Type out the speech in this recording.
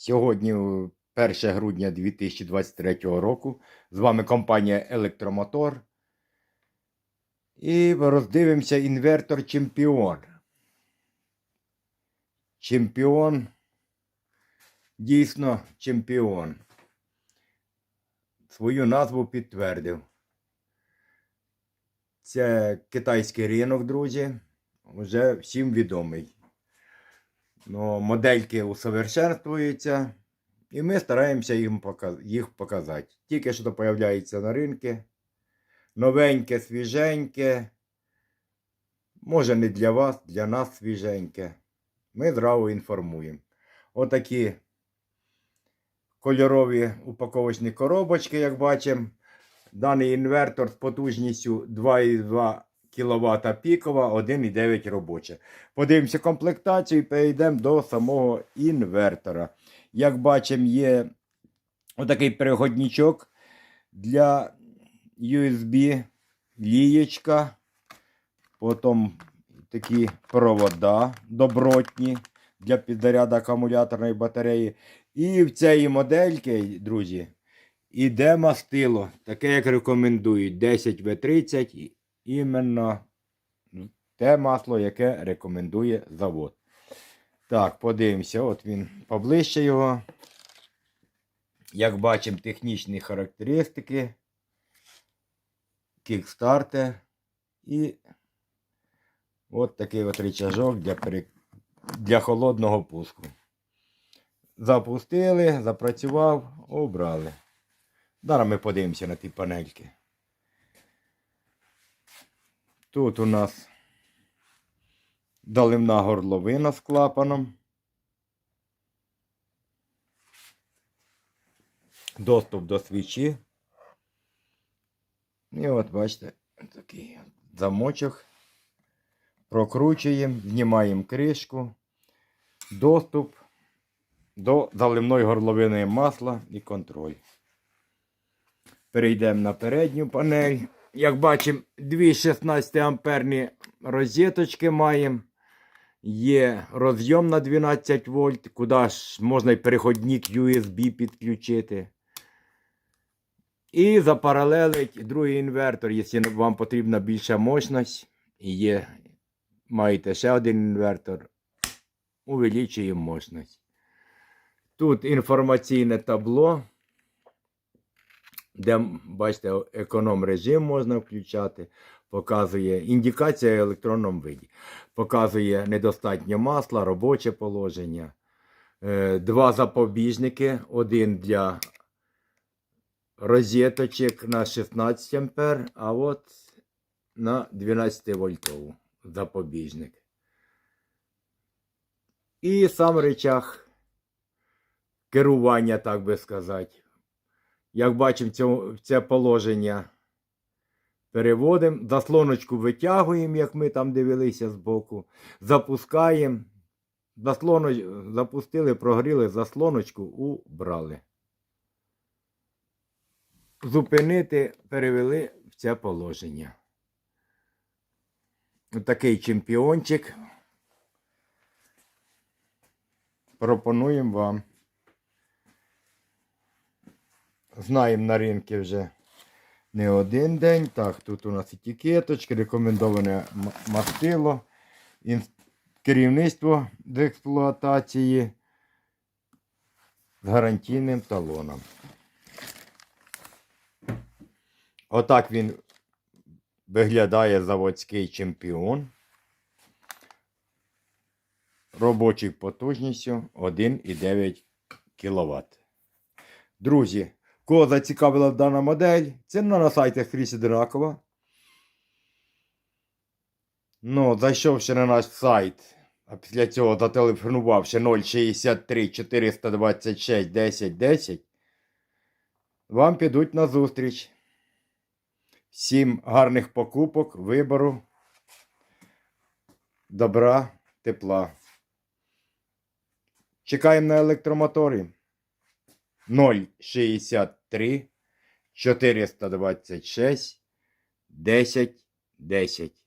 Сьогодні 1 грудня 2023 року. З вами компанія Електромотор. І роздивимося інвертор Чемпіон. Чемпіон. Дійсно чемпіон. Свою назву підтвердив. Це китайський ринок, друзі. Вже всім відомий. Ну, модельки усовершенствуються, і ми стараємося їм їх показати. Тільки що появляються на ринку. Новеньке, свіженьке. Може, не для вас, для нас свіженьке. Ми зразу інформуємо. Отакі кольорові упаковочні коробочки, як бачимо. Даний інвертор з потужністю 2,2 кВт пікова, 1,9 робоча. Подивимося комплектацію і перейдемо до самого інвертора. Як бачимо, є отакий переходничок для USB, лієчка, потім такі провода добротні для підзаряду акумуляторної батареї. І в цієї модельки, друзі, іде мастило, таке, як рекомендують, 10В30, і- іменно те масло, яке рекомендує завод. Так, подивимося, от він поближче його. Як бачимо, технічні характеристики, кікстартер і от такий от рычажок для, пере... для холодного пуску. Запустили, запрацював, обрали. Зараз ми подивимося на ті панельки. Тут у нас доливна горловина з клапаном. Доступ до свічі. І от бачите, такий замочок. Прокручуємо, знімаємо кришку. Доступ до заливної горловини масла і контроль. Перейдемо на передню панель. Як бачимо, дві 16 амперні розеточки маємо. Є розйом на 12 вольт, куди ж можна і переходник USB підключити. І запаралелить другий інвертор, якщо вам потрібна більша мощність. І є, маєте ще один інвертор, увеличуємо мощність. Тут інформаційне табло де, бачите, економ режим можна включати, показує індикація в електронному виді. Показує недостатньо масла, робоче положення. Е, Два запобіжники. Один для розеточок на 16 ампер, а от на 12 вольтову запобіжник. І сам речах керування, так би сказати. Як бачимо, цьо- це положення переводимо, заслоночку витягуємо, як ми там дивилися збоку, запускаємо, заслоноч... запустили, прогріли, заслоночку убрали. Зупинити, перевели в це положення. Такий чемпіончик. Пропонуємо вам. Знаємо на ринку вже не один день. Так, тут у нас етикеточки, рекомендоване мастило, керівництво з експлуатації з гарантійним талоном. Отак він виглядає заводський чемпіон. Робочою потужністю 1,9 кВт. Друзі, кого зацікавила дана модель, це на сайті Хрісі Дракова. Ну, зайшовши на наш сайт, а після цього зателефонувавши 063 426 10 10, вам підуть на зустріч. Всім гарних покупок, вибору, добра, тепла. Чекаємо на електромоторі. 063 426 10 10.